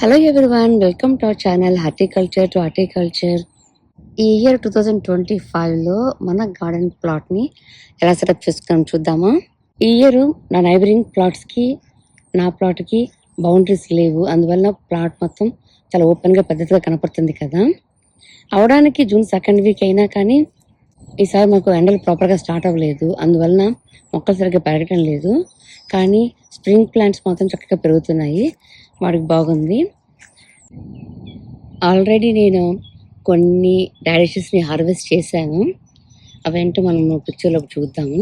Hello everyone welcome to our channel horticulture to horticulture ఈ year two thousand twenty ఫైవ్లో మన garden ప్లాట్ని ఎలా setup చేసుకున్నాం చూద్దామా? ఈ ఇయర్ నా నైబరింగ్ ప్లాట్స్కి నా ప్లాట్కి బౌండరీస్ లేవు. అందువల్ల ప్లాట్ మొత్తం చాలా ఓపెన్గా పెద్దదిగా కనపడుతుంది కదా. అవడానికి జూన్ సెకండ్ వీక్ అయినా కానీ ఈసారి మాకు ఎండలు ప్రాపర్గా స్టార్ట్ అవ్వలేదు. అందువలన మొక్కలు సరిగ్గా పెరగటం లేదు. కానీ స్ప్రింగ్ ప్లాంట్స్ మాత్రం చక్కగా పెరుగుతున్నాయి. వాడికి బాగుంది. ఆల్రెడీ నేను కొన్ని డాడిషెస్ని హార్వెస్ట్ చేశాను. అవేంటో మనం పిక్చర్లో చూద్దాము.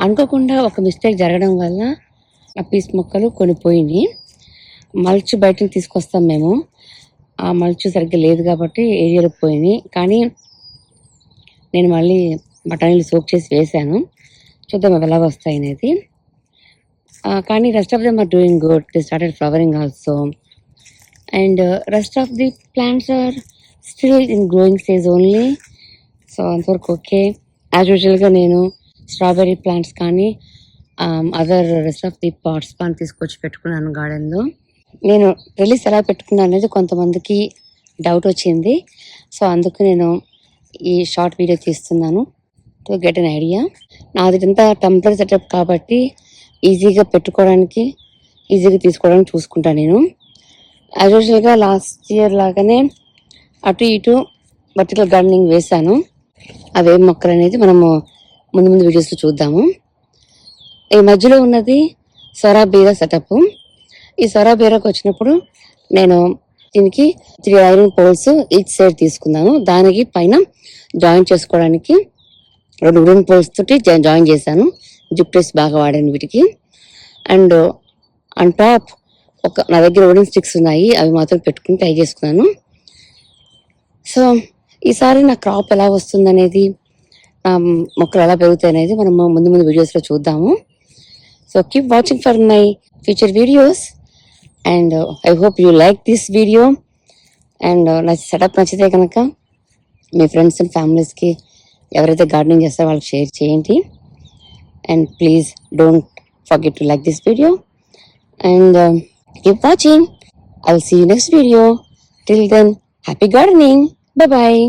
అనుకోకుండా ఒక మిస్టేక్ జరగడం వల్ల ఆ పీస్ మొక్కలు కొనిపోయినాయి. మల్చ్ బయటకు తీసుకొస్తాం మేము. ఆ మల్చ్ సరిగ్గా లేదు కాబట్టి ఏరియాలో పోయినాయి. కానీ నేను మళ్ళీ బఠానీలు సోక్ చేసి వేశాను. చూద్దాం అవి ఎలాగ వస్తాయి అనేది. కానీ rest of them are doing good the started flowering also and rest of the plants are still in growing stage only so అంతవరకు ఓకే యాజ్ యూజువల్గా నేను స్ట్రాబెర్రీ ప్లాంట్స్ కానీ other rest of the pots కానీ తీసుకొచ్చి పెట్టుకున్నాను గార్డెన్లో నేను release ఎలా పెట్టుకున్నాను అనేది కొంతమందికి డౌట్ వచ్చింది. సో అందుకు నేను ఈ షార్ట్ వీడియో తీస్తున్నాను. To get an idea. నాది అంతా టెంపరీ సెటప్ కాబట్టి ఈజీగా పెట్టుకోవడానికి ఈజీగా తీసుకోవడానికి చూసుకుంటాను నేను. యాజ్ యూజువల్గా లాస్ట్ ఇయర్ లాగానే అటు ఇటు వర్టికల్ గార్డెనింగ్ వేశాను. అవేం మొక్కలు అనేది మనము ముందు ముందు వీడియోస్లో చూద్దాము. ఈ మధ్యలో ఉన్నది సొరా బీరా సెటప్ ఈ సొరా బీరాకు వచ్చినప్పుడు నేను దీనికి three iron poles each side తీసుకున్నాను. దానికి పైన జాయిన్ చేసుకోవడానికి రెండు వుడెన్ పోల్స్ తోటి జాయిన్ చేశాను. జిప్టెస్ బాగా వాడాను వీటికి. అండ్ ఆన్ టాప్ ఒక నా దగ్గర వుడెన్ స్టిక్స్ ఉన్నాయి. అవి మాత్రం పెట్టుకుని ట్రై చేసుకున్నాను. సో ఈసారి నా క్రాప్ ఎలా వస్తుందనేది నా మొక్కలు ఎలా పెరుగుతాయి అనేది మనం ముందు ముందు వీడియోస్లో చూద్దాము. So keep watching for my future videos and I hope you like this video and నా సెటప్ నచ్చితే కనుక మీ ఫ్రెండ్స్ అండ్ ఫ్యామిలీస్కి ఎవరైతే గార్డెనింగ్ చేస్తారో వాళ్ళకి షేర్ చేయండి. And please don't forget to like this video and keep watching I will see next video till then happy gardening bye bye